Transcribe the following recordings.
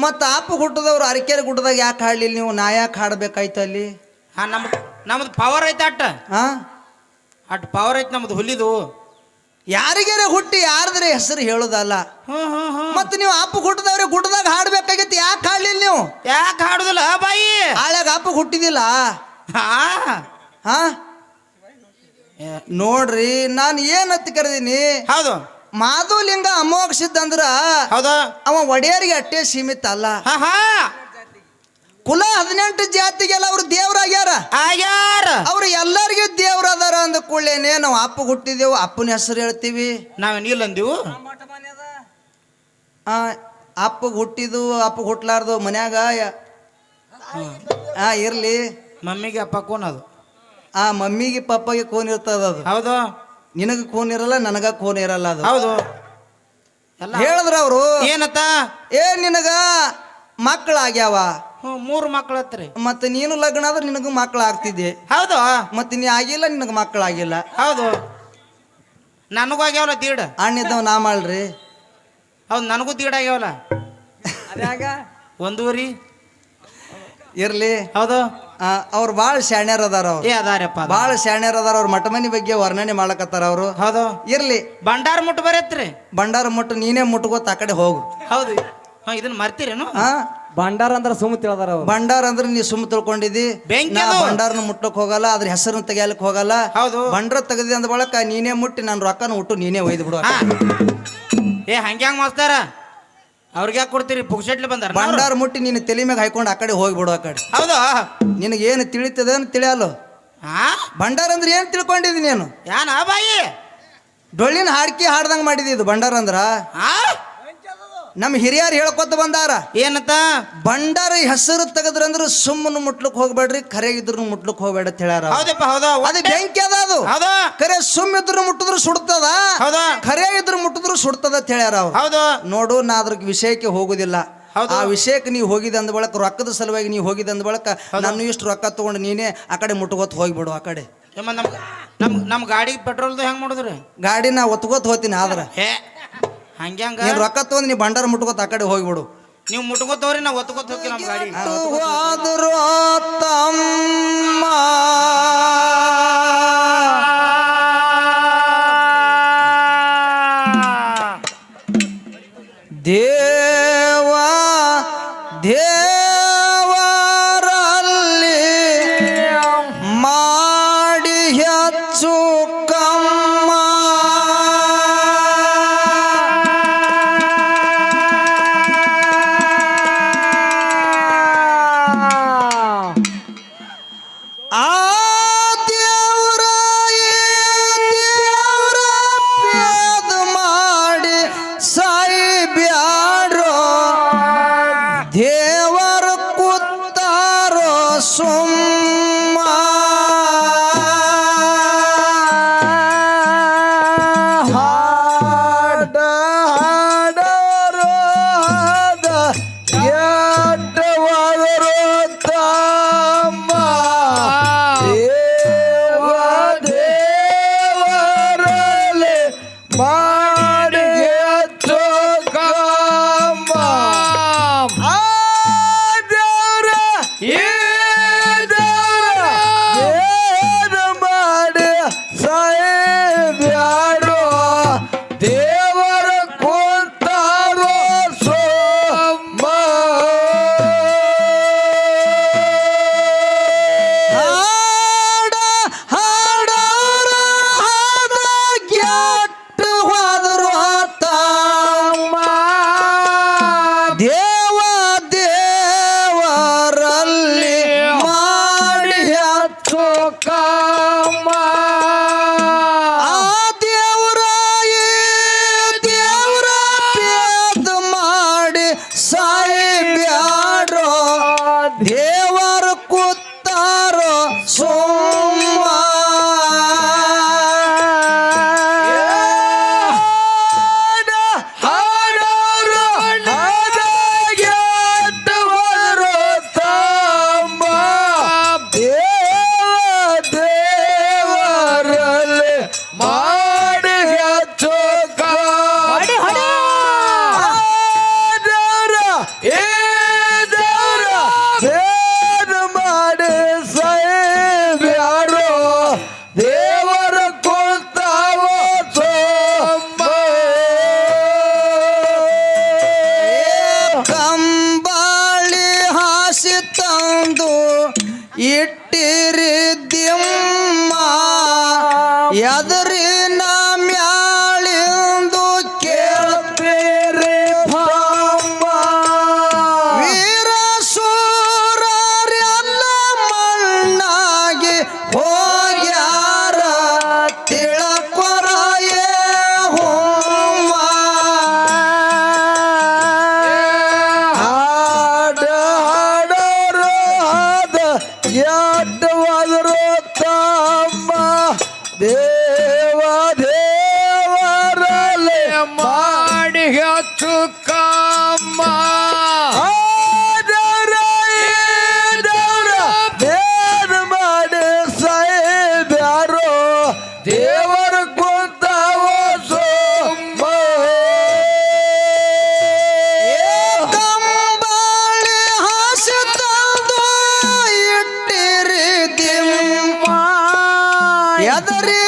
ಮತ್ತು ಅಪ್ಪ ಗುಡ್ಡದವ್ರು ಅರಕೆರೆ ಗುಡ್ಡದಾಗ ಯಾಕೆ ಹಾಡ್ಲಿಲ್ಲ ನೀವು? ನಾ ಯಾಕೆ ಹಾಡ್ಬೇಕಾಯ್ತು ಅಲ್ಲಿ? ಹಾ ನಮ್ದು ನಮ್ದು ಪವರ್ ಐತೆ ಅಟ್ಟ. ಹಾಂ? ಅಟ್ ಪವರ್ ಐತೆ ನಮ್ದು ಹುಲಿದು. ಯಾರಿಗೆ ಹುಟ್ಟಿ ಯಾರದ್ರೆ ಹೆಸರು ಹೇಳೋದಲ್ಲ. ಮತ್ತೆ ನೀವು ಅಪ್ಪ ಹುಟ್ಟದವ್ರೆ ಗುಡ್ಡದಾಗ ಹಾಡ್ಬೇಕಾಗಿತ್ತು ಯಾಕೆ ಹಾಡ್ಲಿಲ್ಲ ನೀವು? ಯಾಕೆ ಹಾಡುದಿಲ್ಲ? ಬಾಯಿ. ಹಾಳಾಗ ಅಪ್ಪ ಹುಟ್ಟಿದಿಲ್ಲ? ಹಾ. ಹಾ? ನೋಡ್ರಿ ನಾನು ಏನತ್ತು ಕರೆದೀನಿ? ಹೌದು. ಮಾಧುಲಿಂಗ ಅಮೋಘ ಅಂದ್ರ ಹೌದಾ? ಅವ ಒಡೆಯರಿಗೆ ಅಟ್ಟೆ ಸೀಮಿತ ಅಲ್ಲ. ಕುಲ ಹದಿನೆಂಟು ಜಾತಿಗೆಲ್ಲ ಅವ್ರು ದೇವ್ರಾಗ್ಯಾರ. ಆಗ್ಯಾರ. ಅವ್ರು ಎಲ್ಲರಿಗೂ ದೇವ್ರ ಅದಾರ ಅಂದ ಕೂಡಲೇನೆ ನಾವು ಅಪ್ಪ ಹುಟ್ಟಿದೆವು ಅಪ್ಪನ ಹೆಸರು ಹೇಳ್ತೀವಿ. ನಾವೇನು ಇಲ್ಲ ಅಂದೀವು? ಅಪ್ಪ ಹುಟ್ಟಿದು ಅಪ್ಪ ಹುಟ್ಲಾರ್ದು ಮನ್ಯಾಗ ಇರ್ಲಿ. ಮಮ್ಮಿಗೆ ಅಪ್ಪ ಕೋನ್ ಅದು? ಆ ಮಮ್ಮಿಗೆ ಪಪ್ಪಗೆ ಕೋನ್ ಇರ್ತದ ಅದು. ಹೌದು? ನಿನಗ ಕೋನ್ ಇರಲ್ಲ ನನಗ ಕೋನ್ ಇರಲ್ಲ ಅದು. ಹೌದು. ಎಲ್ಲ ಹೇಳಿದ್ರ ಅವರು. ಏನತ್ತ? ಏ ನಿನಗ ಮಕ್ಕಳಾಗ್ಯಾವ ಹ್ಞೂ ಮೂರು ಮಕ್ಳು ಹತ್ರಿ. ಮತ್ತೆ ನೀನು ಲಗ್ನ ಆದ್ರೆ ನಿನಗ ಮಕ್ಕಳು ಆಗ್ತಿದ್ದೆ. ಹೌದು. ಮತ್ತೆ ನೀ ಆಗಿಲ್ಲ ನಿನಗೆ ಮಕ್ಕಳಾಗಿಲ್ಲ ಹೌದು. ನನಗೂ ಆಗ್ಯಾವಲ್ಲ ದೀಡ. ಅಣ್ಣಿದ್ದವ್ ನಾ ಮಾಡ್ರಿ. ಹೌದು ನನಗೂ ದೀಡ ಆಗ್ಯಾವಲ್ಲ. ಒಂದೂವರಿ. ಇರ್ಲಿ. ಹೌದು. ಅವ್ರು ಭಾಳ ಶಾಣ್ಯರ್ ಅದಾರ ಅವ್ರು. ಏ ಅದಾರಪ್ಪ ಅದಾರ. ಭಾಳ ಶಾಣ್ಯರ್ ಅದಾರ ಅವ್ರ ಮಠ ಮನಿ ಬಗ್ಗೆ ವರ್ಣನೆ ಮಾಡಕತ್ತಾರ ಅವರು. ಹೌದು. ಇರ್ಲಿ. ಭಂಡಾರ ಮುಟ್ಟು ಬರತ್ರಿ. ಬಂಡಾರ ಮುಟ್ಟು ನೀನೇ ಮುಟ್ಕೋತ ಆ ಕಡೆ ಹೋಗು. ಹೌದು. ಹಾ ಇದನ್ನ ಮರ್ತೀರೇನು? ಹಾ ಭಂಡಾರ ಅಂದ್ರೆ ಸುಮ್ಮ ತಿಳ್ದಾರ ಅವ್ರು. ಬಂಡಾರ ಅಂದ್ರೆ ನೀ ಸುಮ್ಮ ತಿಳ್ಕೊಂಡಿದ್ದಿ. ಬೆಂಕಿ ನಾ ಅದು. ಬಂಡಾರನ ಮುಟ್ಟಕ್ ಹೋಗಲ್ಲ ಅದ್ರ ಹೆಸರನ್ನ ತೆಗಿಯಲಿಕ್ಕೆ ಹೋಗಲ್ಲ. ಹೌದು. ಬಂಡ್ರ ತೆಗದಿ ಅಂದ ಬಳಕ ನೀನೇ ಮುಟ್ಟಿ ನನ್ನ ರೊಕ್ಕನ ಹುಟ್ಟು ನೀನೇ ಒಯ್ದು ಬಿಡು ಹಾ. ಏ ಹಂಗ್ಯಾಂಗ ಮಾಸ್ತಾರ ಅವ್ರಿಗೆ ಯಾಕೆ ಕೊಡ್ತೀರಿ? ಪುಕ್ಸೆಟ್ಲಿ ಬಂದಾರ ಬಂಡಾರ ಮುಟ್ಟಿ ನಿನ್ನ ತಲೆ ಮ್ಯಾಗ ಹಾಯ್ಕೊಂಡು ಆ ಕಡೆ ಹೋಗ್ಬಿಡು ಆ ಕಡೆ. ಹೌದಾ? ನಿನಗೇನು ತಿಳಿತದ ತಿಳಿಯಲ್ಲ. ಹಾ ಬಂಡಾರ ಅಂದ್ರೆ ಏನು ತಿಳ್ಕೊಂಡಿದ್ದಿ ನೀನು? ಯಾನ ಬಾಯಿ? ಡೊಳ್ಳಿನ ಹಾಡ್ಕಿ ಹಾಡ್ದಂಗೆ ಮಾಡಿದ್ದಿ ಇದು ಬಂಡಾರ ಅಂದ್ರ. ಹಾ ನಮ್ಮ ಹಿರಿಯರು ಹೇಳ್ಕೊತ ಬಂದಾರ ಏನಂತ? ಬಂಡಾರ ಹೆಸರು ತೆಗೆದ್ರಂದ್ರೆ ಸುಮ್ಮನೆ ಮುಟ್ಲಕ್ ಹೋಗ್ಬೇಡ್ರಿ ಕರೆ ಇದ್ರು ಮುಟ್ಲಕ್ ಹೋಗ್ಬೇಡ ಅಂತ ಹೇಳ್ಯಾರ ಹೌದಪ್ಪ ಹೌದು. ಅದು ಬೆಂಕಿ ಅದ ಅದು. ಖರೆ ಕರೆ ಸುಮ್ ಇದ್ರು ಮುಟ್ಟಿದ್ರು ಸುಡ್ತದ ಹೌದಾ. ಖರೆ ಇದ್ರು ಮುಟ್ಟಿದ್ರು ಸುಡ್ತದ ಅಂತ ಹೇಳ್ಯಾರ ಅವ್ರು. ಹೌದು. ನೋಡು ನಾ ಅದ್ರ ವಿಷಯಕ್ಕೆ ಹೋಗುದಿಲ್ಲ. ಆ ವಿಷಯಕ್ಕೆ ನೀವು ಹೋಗಿದ ಅಂದ ಬಳಕ ರೊಕ್ಕದ ಸಲುವಾಗಿ ನೀವು ಹೋಗಿದ ಅಂದ ಬಳಕ ನಾನು ಇಷ್ಟು ರೊಕ್ಕ ತಗೊಂಡು ನೀನೇ ಆ ಕಡೆ ಮುಟ್ಕೋತ ಹೋಗ್ಬಿಡು ಆ ಕಡೆ. ನಮ್ಮ ನಮ್ ನಮ್ ನಮ್ ಗಾಡಿಗೆ ಪೆಟ್ರೋಲ್ದು ಹೆಂಗ್ ಮಾಡುದ್ರಿ? ಗಾಡಿ ನಾ ಒತ್ಕೋತ ಹೋಗ್ತೀನಿ ಆದ್ರೆ. ಹಂಗ್ಯಾಂಗ? ನೀನ್ ರೊಕ್ಕ ತಗೊಂಡು ನೀ ಭಂಡಾರ ಮುಟ್ಕೋತ ಆ ಕಡೆ ಹೋಗ್ಬಿಡು. ನೀವು ಮುಟ್ಕೋತವ್ರಿ ನಾವು ಒತ್ಕೋತ ಹೋಗಿ ನಮ್ಮ ಗಾಡಿ. ಹೋದ್ರು ತಮ್ಮ Подари!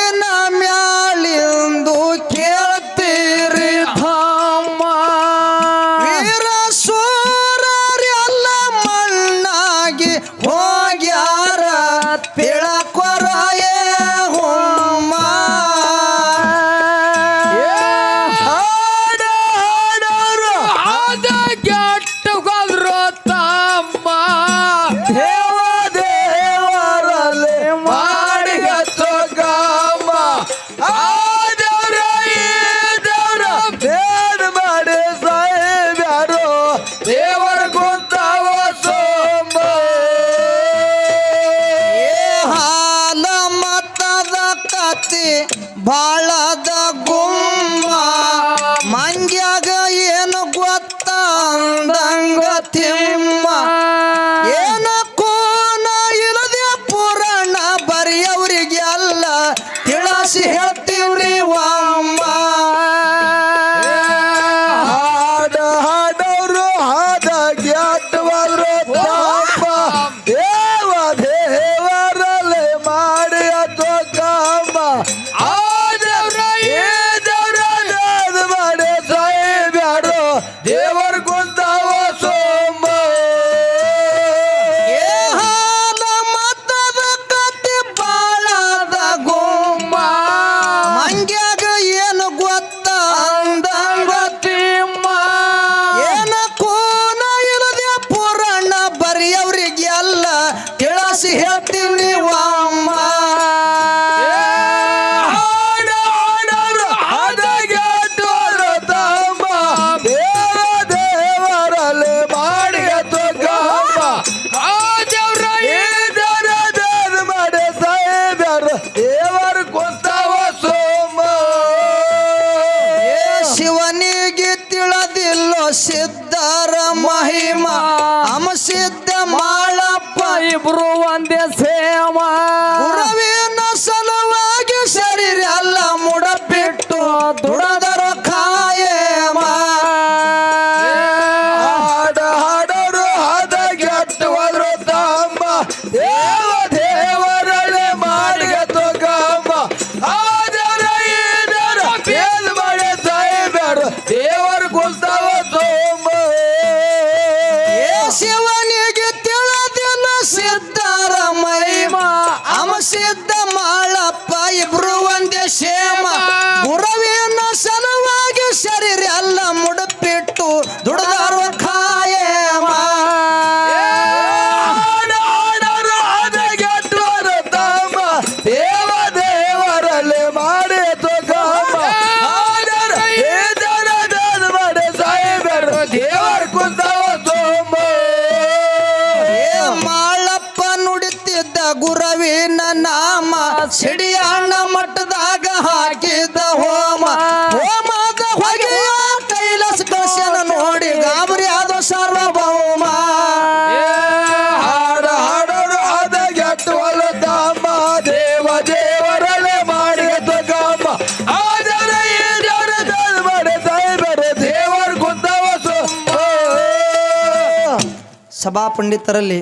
ಸಭಾ ಪಂಡಿತರಲ್ಲಿ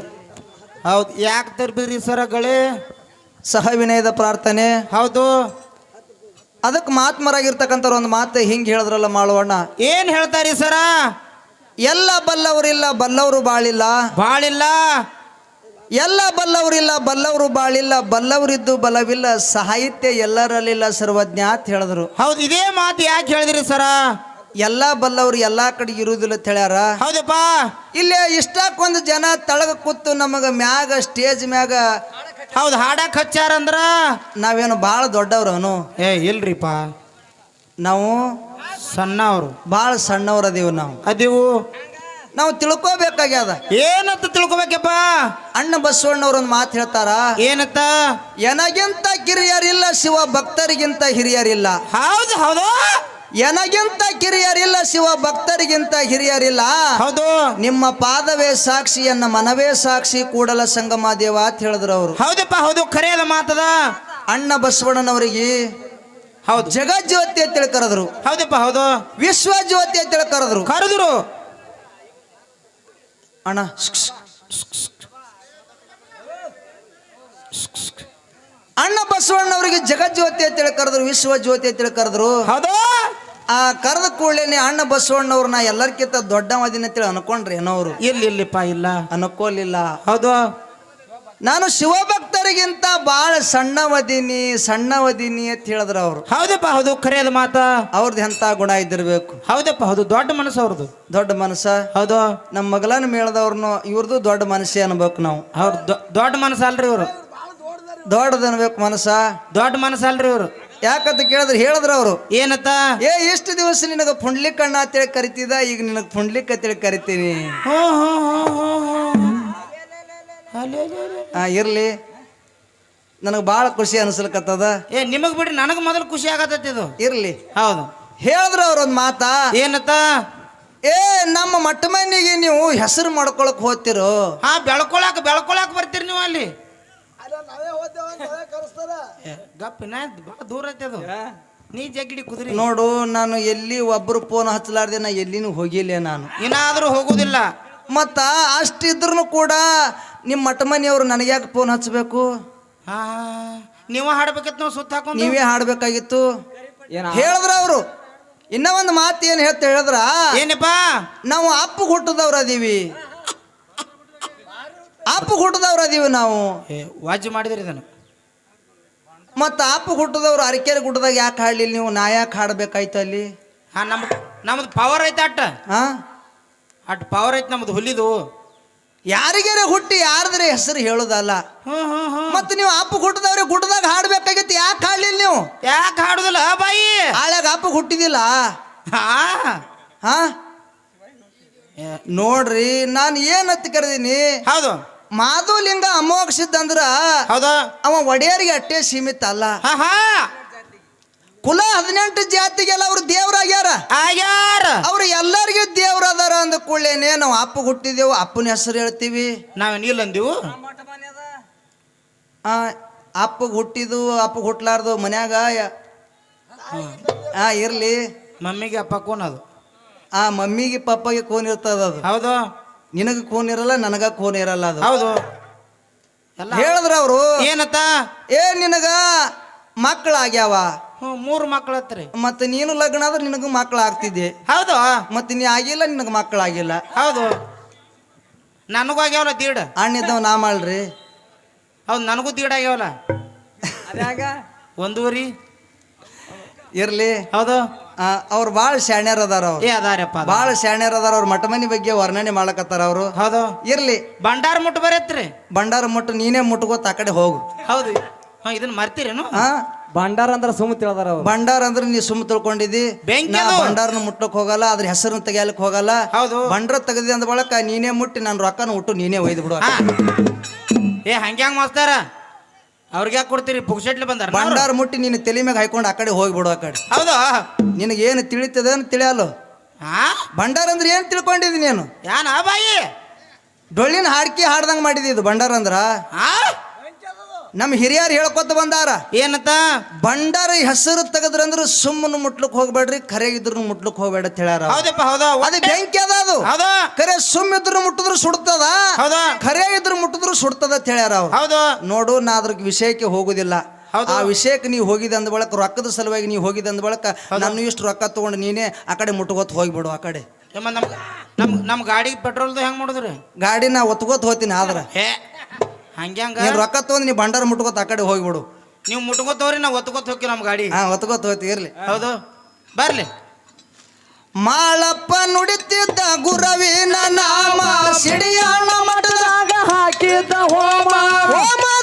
ಹೌದು ಯಾಕೆ ತರ್ಬಿರಿ ಸರಗಳೇ ಸಹ ವಿನಯದ ಪ್ರಾರ್ಥನೆ. ಹೌದು. ಅದಕ್ಕೆ ಮಾತ್ಮರಾಗಿರ್ತಕ್ಕಂಥವ್ರು ಒಂದು ಮಾತು ಹಿಂಗೆ ಹೇಳಿದ್ರಲ್ಲ ಮಾಳವಣ್ಣ. ಏನು ಹೇಳ್ತಾರೆ ಸರ? ಎಲ್ಲ ಬಲ್ಲವರಿಲ್ಲ ಬಲ್ಲವರು ಬಾಳಿಲ್ಲ. ಬಾಳಿಲ್ಲ. ಎಲ್ಲ ಬಲ್ಲವರಿಲ್ಲ ಬಲ್ಲವರು ಬಾಳಿಲ್ಲ ಬಲ್ಲವರಿದ್ದು ಬಲವಿಲ್ಲ ಸಾಹಿತ್ಯ ಎಲ್ಲರಲ್ಲಿಲ್ಲ ಸರ್ವಜ್ಞ ಅಂತ ಹೇಳಿದ್ರು. ಹೌದು ಇದೇ ಮಾತು ಯಾಕೆ ಹೇಳಿದ್ರಿ ಸರ? ಎಲ್ಲ ಬಲ್ಲವರು ಎಲ್ಲಾ ಕಡೆ ಇರುವುದಿಲ್ಲ ಅಂತ ಹೇಳ್ಯಾರ. ಹೌದಪ್ಪ. ಇಲ್ಲಿ ಇಷ್ಟಕ್ಕೊಂದು ಜನ ತಳಗ ಕೂತು ನಮಗ ಮ್ಯಾಗ ಸ್ಟೇಜ್ ಮ್ಯಾಗ ಹೌದು ಹಾಡಕ್ ಹಚ್ಚಾರಂದ್ರ ನಾವೇನು ಭಾಳ ದೊಡ್ಡವ್ರವನು ಏ ಇಲ್ರಿಪ್ಪ. ನಾವು ಸಣ್ಣವ್ರು. ಭಾಳ ಸಣ್ಣವ್ರ ಅದೇವು ನಾವು. ಅದೀವು. ನಾವು ತಿಳ್ಕೋಬೇಕಾಗ್ಯದ. ಏನಂತ ತಿಳ್ಕೊಬೇಕಪ್ಪ? ಅಣ್ಣ ಬಸವಣ್ಣವ್ರ ಒಂದು ಮಾತು ಹೇಳ್ತಾರ. ಏನಂತ? ಎನಗಿಂತ ಕಿರಿಯರಿಲ್ಲ ಶಿವ ಭಕ್ತರಿಗಿಂತ ಹಿರಿಯರಿಲ್ಲ. ಹೌದು ಹೌದು. ಎನಗಿಂತ ಕಿರಿಯರಿಲ್ಲ ಶಿವ ಭಕ್ತರಿಗಿಂತ ಹಿರಿಯರಿಲ್ಲ. ಹೌದು. ನಿಮ್ಮ ಪಾದವೇ ಸಾಕ್ಷಿ ಎನ್ನ ಮನವೇ ಸಾಕ್ಷಿ ಕೂಡಲ ಸಂಗಮ ದೇವ ಅಂತ ಹೇಳಿದ್ರು ಅವರು. ಹೌದಪ್ಪ ಹೌದು ಕರೆಯಲ್ಲ ಮಾತದ? ಅಣ್ಣ ಬಸವಣ್ಣನವರಿಗೆ ಹೌದು. ಜಗಜ್ಯೋತಿ ಅಂತೇಳಿ ಕರೆದ್ರು. ಹೌದಪ್ಪ ಹೌದು. ವಿಶ್ವ ಜ್ಯೋತಿ ಅಂತೇಳಿ ಕರೆದ್ರು. ಕರೆದ್ರು. ಅಣ್ಣ ಅಣ್ಣ ಬಸವಣ್ಣವರಿಗೆ ಜಗಜ್ಯೋತಿ ಅಂತೇಳಿ ಕರೆದ್ರು ವಿಶ್ವ ಜ್ಯೋತಿ ಅಂತೇಳಿ ಕರೆದ್ರು. ಹೌದು. ಆ ಕರೆದ ಕೂಡಲೇ ಅಣ್ಣ ಬಸವಣ್ಣವ್ರನ್ನ ಎಲ್ಲರಿಗಿಂತ ದೊಡ್ಡ ಮದಿನ ಅಂತೇಳಿ ಅನ್ಕೊಂಡ್ರಿ ಏನೋರು ಇಲ್ಲಿ ಇಲ್ಲಿಪ್ಪ ಇಲ್ಲ. ಅನ್ಕೋಲಿಲ್ಲ. ಹೌದು. ನಾನು ಶಿವಭಕ್ತರಿಗಿಂತ ಬಾಳ ಸಣ್ಣ ವದಿನಿ ಅಂತ ಹೇಳಿದ್ರು ಅವರು. ಹೌದಪ್ಪ ಹೌದು ಖರೆಯದ ಮಾತ. ಅವ್ರದ್ದು ಎಂತ ಗುಣ ಇದ್ದಿರ್ಬೇಕು? ಹೌದಪ್ಪ ಹೌದು ದೊಡ್ಡ ಮನಸ್ಸು ಅವ್ರದ್ದು ದೊಡ್ಡ ಮನಸ್ಸ? ಹೌದು. ನಮ್ಮ ಮಗಳನ್ನ ಮೇಳದವ್ರನ್ನು ಇವ್ರದ್ದು ದೊಡ್ಡ ಮನಸ್ಸೇ ಅನ್ಬೇಕು ನಾವು. ಅವ್ರ ದೊಡ್ಡ ಮನಸ್ಸು ಅಲ್ರಿ ಇವರು ದೊಡ್ಡದನ್ಬೇಕು ಮನಸ್ಸ? ದೊಡ್ಡ ಮನಸ್ಸು ಅಲ್ರಿ ಇವರು. ಯಾಕಂತ ಕೇಳಿದ್ರೆ ಹೇಳಿದ್ರ ಅವರು. ಏನತ್ತ? ಏ ಎಷ್ಟು ದಿವಸ ನಿನಗೆ ಪುಂಡ್ಲಿಕ್ ಅಣ್ಣ ಅಂತೇಳಿ ಕರಿತಿದ ಈಗ ನಿನಗೆ ಪುಂಡ್ಲಿಕ್ ಅಂತೇಳಿ ಕರಿತೀನಿ. ಹಾ ಇರ್ಲಿ. ನನಗೆ ಭಾಳ ಖುಷಿ ಅನ್ಸಲ್ಕತ್ತದ. ಏ ನಿಮಗ್ ಬಿಡ್ರಿ ನನಗೆ ಮೊದಲು ಖುಷಿ ಆಗತ್ತ ಇದು. ಇರ್ಲಿ. ಹೌದು. ಹೇಳಿದ್ರ ಅವ್ರೊಂದು ಮಾತಾ. ಏನತ್ತ? ಏ ನಮ್ಮ ಮಟ್ಟ ಮನೆಗೆ ನೀವು ಹೆಸರು ಮಾಡ್ಕೊಳಕ್ ಹೋಗ್ತಿರೋ. ಹಾ ಬೆಳ್ಕೊಳಕ್ ಬೆಳ್ಕೊಳಕ್ ಬರ್ತೀರಿ ನೀವು ಅಲ್ಲಿ. ಏ, ಗಪ್ಪಿನ ಭಾಳ ದೂರ ಐತಿ ಅದು. ನೀ ಜಗ್ಗಿಡಿ ಕುದುರೆ. ನೋಡು ನಾನು ಎಲ್ಲಿ ಒಬ್ರು ಫೋನ್ ಹಚ್ಚಲಾರ್ದೆ ನಾ ಎಲ್ಲಿನೂ ಹೋಗಿಲ್ಲ ನಾನು. ಇನ್ನಾದ್ರೂ ಹೋಗುದಿಲ್ಲ. ಮತ್ತ ಅಷ್ಟಿದ್ರು ಕೂಡ ನಿಮ್ಮ ಮಠ ಮನೆಯವರು ನನಗೆ ಯಾಕೆ ಫೋನ್ ಹಚ್ಚಬೇಕು ನೀವ ನೀವು ಹಾಡ್ಬೇಕಿತ್ತು ನಾವು ಸುತ್ತ ಹಾಕೊಂಡು? ನೀವೇ ಹಾಡ್ಬೇಕಾಗಿತ್ತು. ಹೇಳಿದ್ರ ಅವರು. ಇನ್ನ ಒಂದು ಮಾತು ಏನು ಹೇಳ್ತ ಹೇಳಿದ್ರ? ಏನಪ್ಪ? ನಾವು ಅಪ್ಪ ಹುಟ್ಟದವ್ರ ಅದೀವಿ. ಅಪ್ಪ ಹುಟ್ಟದವ್ರು ಅದೀವಿ ನಾವು. ವಾಜ್ ಮಾಡಿದ್ರಿ ಇದನ್ನು. ಮತ್ತು ಅಪ್ಪ ಹುಟ್ಟದವ್ರು ಅರಕೆರೆ ಗುಡ್ಡದಾಗ ಯಾಕೆ ಹಾಡ್ಲಿಲ್ಲ ನೀವು? ನಾ ಯಾಕೆ ಹಾಡ್ಬೇಕಾಯ್ತು ಅಲ್ಲಿ? ಹಾ ನಮ್ದು ನಮ್ದು ಪವರ್ ಐತೆ ಅಟ್ಟ. ಹಾಂ? ಅಟ್ ಪವರ್ ಐತೆ ನಮ್ದು ಹುಲಿದು ಯಾರಿಗಾರ ಹುಟ್ಟಿ ಯಾರದ್ರೆ ಹೆಸರು ಹೇಳೋದಲ್ಲ. ಹ್ಞೂ ಮತ್ತ ನೀವು ಅಪ್ಪ ಹುಟ್ಟದವ್ರೆ ಗುಡ್ಡದಾಗ ಹಾಡಬೇಕಾಗಿತ್ತು ಯಾಕೆ ಹಾಡ್ಲಿಲ್ಲ ನೀವು? ಯಾಕೆ ಹಾಡುದಿಲ್ಲ ಬಾಯಿ? ಹಾಳ್ಯಾಗ ಅಪ್ಪ ಹುಟ್ಟಿದಿಲ್ಲ ಹಾ? ಹಾಂ? ನೋಡ್ರಿ ನಾನು ಏನತ್ತು ಕರೆದೀನಿ? ಹೌದು. ಮಾಧುಲಿಂಗ ಅಮೋಕ್ಷಿದ್ದಂದ್ರ ಹೌದಾ? ಹೌದು ಅವ ಒಡೆಯರಿಗೆ ಅಟ್ಟೆ ಸೀಮಿತ ಅಲ್ಲ ಕುಲ ಹದಿನೆಂಟು ಜಾತಿಗೆಲ್ಲ ಅವ್ರು ದೇವ್ರಾಗ್ಯಾರ. ಆಗ್ಯಾರ. ಅವ್ರು ಎಲ್ಲರಿಗೂ ದೇವ್ರ ಅದಾರ ಅಂದ ಕೂಡಲೇನೆ ನಾವು ಅಪ್ಪ ಹುಟ್ಟಿದೆವು ಅಪ್ಪನ ಹೆಸರು ಹೇಳ್ತೀವಿ. ನಾವೇನಿಲ್ಲ ಅಂದೀವು? ಆ ಅಪ್ಪ ಹುಟ್ಟಿದು ಅಪ್ಪ ಹುಟ್ಲಾರ್ದು ಮನ್ಯಾಗ ಹಾ ಇರ್ಲಿ. ಮಮ್ಮಿಗೆ ಅಪ್ಪ ಕೋನ್ ಅದು? ಆ ಮಮ್ಮಿಗೆ ಪಪ್ಪಗೆ ಕೋನ್ ಇರ್ತದ ಅದು. ಹೌದು. ನಿನಗ ಕೋನ್ ಇರಲ್ಲ ನನಗ ಕೋನ್ ಇರಲ್ಲ ಅದು. ಹೌದು. ಎಲ್ಲ ಹೇಳಿದ್ರ ಅವರು. ಏನತ್ತ? ಏ ನಿನಗ ಮಕ್ಕಳಾಗ್ಯಾವ. ಹ್ಞೂ ಮೂರು ಮಕ್ಳು ಹತ್ರಿ ಮತ್ತೆ ನೀನು ಲಗ್ನ ಆದ್ರೆ ನಿನಗ ಮಕ್ಕಳು ಆಗ್ತಿದ್ದೆ ಹೌದು. ಮತ್ತೆ ನೀ ಆಗಿಲ್ಲ ನಿನಗೆ ಮಕ್ಕಳಾಗಿಲ್ಲ. ಹೌದು. ನನಗೂ ಆಗ್ಯಾವಲ್ಲ ದೀಡ್. ಅಣ್ಣಿದ್ದವ್ ನಾ ಮಾಡ್ರಿ. ಹೌದು ನನಗೂ ದೀಡ ಆಗ್ಯಾವಲ್ಲ. ಒಂದೂವರಿ. ಇರ್ಲಿ. ಹೌದು. ಅವ್ರು ಭಾಳ ಶಾಣ್ಯರ್ ಅದಾರ ಅವ್ರು. ಏ ಅದಾರಪ್ಪ ಅದಾರ. ಭಾಳ ಶಾಣ್ಯರ್ ಅದಾರ ಅವ್ರ ಮಠ ಮನಿ ಬಗ್ಗೆ ವರ್ಣನೆ ಮಾಡಕತ್ತಾರ ಅವರು. ಹೌದು. ಇರ್ಲಿ. ಭಂಡಾರ ಮುಟ್ಟು ಬರತ್ರಿ. ಬಂಡಾರ ಮುಟ್ಟು ನೀನೇ ಮುಟ್ಕೋತ ಆ ಕಡೆ ಹೋಗು. ಹೌದು. ಹಾ ಇದನ್ನ ಮರ್ತೀರೇನು? ಹಾ ಭಂಡಾರ ಅಂದ್ರ ಸುಮ್ಮ ತಿಳಿದಾರ ಅವ್ರು. ಬಂಡಾರ ಅಂದ್ರೆ ನೀ ಸುಮ್ಮ ತಿಳ್ಕೊಂಡಿದ್ದಿ. ಬೆಂಕಿ ನಾ ಅದು. ಬಂಡಾರನ ಮುಟ್ಟಕ್ ಹೋಗಲ್ಲ ಅದ್ರ ಹೆಸರನ್ನ ತೆಗಿಯಲಿಕ್ಕೆ ಹೋಗಲ್ಲ. ಹೌದು. ಬಂಡ್ರ ತೆಗದಿ ಅಂದ ಬಳಕ ನೀನೇ ಮುಟ್ಟಿ ನಾನು ರೊಕ್ಕನ ಉಟ್ಟು ನೀನೇ ಒಯ್ದು ಬಿಡು ಹಾ. ಏ ಹಂಗ್ಯಾಂಗ ಮಾಸ್ತಾರ ಅವ್ರಿಗೆ ಯಾಕೆ ಕೊಡ್ತೀರಿ? ಪುಗ್ಸೆಟ್ಲಿ ಬಂದಾರ ಬಂಡಾರ ಮುಟ್ಟಿ ನಿನ್ನ ತಲೆ ಮ್ಯಾಗ ಹಾಕೊಂಡು ಆ ಕಡೆ ಹೋಗ್ಬಿಡು ಆ ಕಡೆ. ಹೌದಾ? ನಿನಗೆ ಏನು ತಿಳಿತದ ಅಂತ ತಿಳಿಯಲ್ಲ. ಹಾ? ಭಂಡಾರ ಅಂದ್ರೆ ಏನು ತಿಳ್ಕೊಂಡಿದ್ದಿ ನೀನು? ಯಾನ ಬಾಯಿ? ಡೊಳ್ಳಿನ ಹಾಡ್ಕಿ ಹಾಡ್ದಂಗೆ ಮಾಡಿದ್ದು ಇದು ಬಂಡಾರ ಅಂದ್ರ. ಹಾ? ನಮ್ಮ ಹಿರಿಯರು ಹೇಳ್ಕೊತ ಬಂದಾರ ಏನಂತ? ಬಂಡಾರ ಹೆಸರು ತೆಗೆದ್ರಂದ್ರೆ ಸುಮ್ಮನೆ ಮುಟ್ಲಕ್ ಹೋಗ್ಬೇಡ್ರಿ ಕರೆ ಇದ್ರು ಮುಟ್ಲಕ್ ಹೋಗ್ಬೇಡ ಅಂತ ಹೇಳ್ಯಾರ. ಹೌದಪ್ಪ ಹೌದು. ಅದು ಬೆಂಕಿ ಅದ ಅದು. ಹೌದಾ. ಕರೆ ಸುಮ್ ಇದ್ರು ಮುಟ್ಟಿದ್ರು ಸುಡ್ತದ ಕರೆ ಖರೆ ಇದ್ರು ಮುಟ್ಟಿದ್ರು ಸುಡ್ತದ ಅಂತ ಹೇಳ್ಯಾರ ಅವ್ರು. ಹೌದು. ನೋಡು ನಾ ಅದ್ರ ವಿಷಯಕ್ಕೆ ಹೋಗುದಿಲ್ಲ. ಹೌದು. ಆ ವಿಷಯಕ್ಕೆ ನೀವು ಹೋಗಿದ ಅಂದ ಬಳಕ ರೊಕ್ಕದ ಸಲುವಾಗಿ ನೀವು ಹೋಗಿದೆ ಅಂದ ಬಳಕ ನಾನು ಇಷ್ಟು ರೊಕ್ಕ ತಗೊಂಡು ನೀನೇ ಆ ಕಡೆ ಮುಟ್ಕೋತ ಹೋಗ್ಬಿಡು ಆ ಕಡೆ. ನಮ್ಮ ನಮ್ ನಮ್ ನಮ್ ಗಾಡಿ ಪೆಟ್ರೋಲ್ದು ಹೆಂಗ್ ಮಾಡಿದ್ರಿ? ಗಾಡಿ ನಾ ಒತ್ಕೋತ ಹೋಗ್ತೀನಿ ಆದ್ರೆ. ಹೇ. ಹಂಗ್ಯಾಂಗ? ನೀನ್ ರೊಕ್ಕ ತೊಗೊಂಡು ನೀ ಭಂಡಾರ ಮುಟ್ಕೋತ ಆ ಕಡೆ ಹೋಗ್ಬಿಡು. ನೀವು ಮುಟ್ಕೋತವ್ರಿ ನಾವು ಒತ್ಕೋತ ಹೋಗಿ ನಮ್ಮ ಗಾಡಿ. ಹಾ ಒತ್ಕೋತ ಹೋಯ್ತು ಇರ್ಲಿ. ಹೌದು. ಬರ್ಲಿ. ಮಾಳಪ್ಪ ನುಡಿತಿದ್ದ ಗುರವಿನ ನಾಮ ಸಿಡಿಯಾಣ ಮಠದಾಗ ಹಾಕಿದ್ದ ಹೋಮ. ಹೋಮದ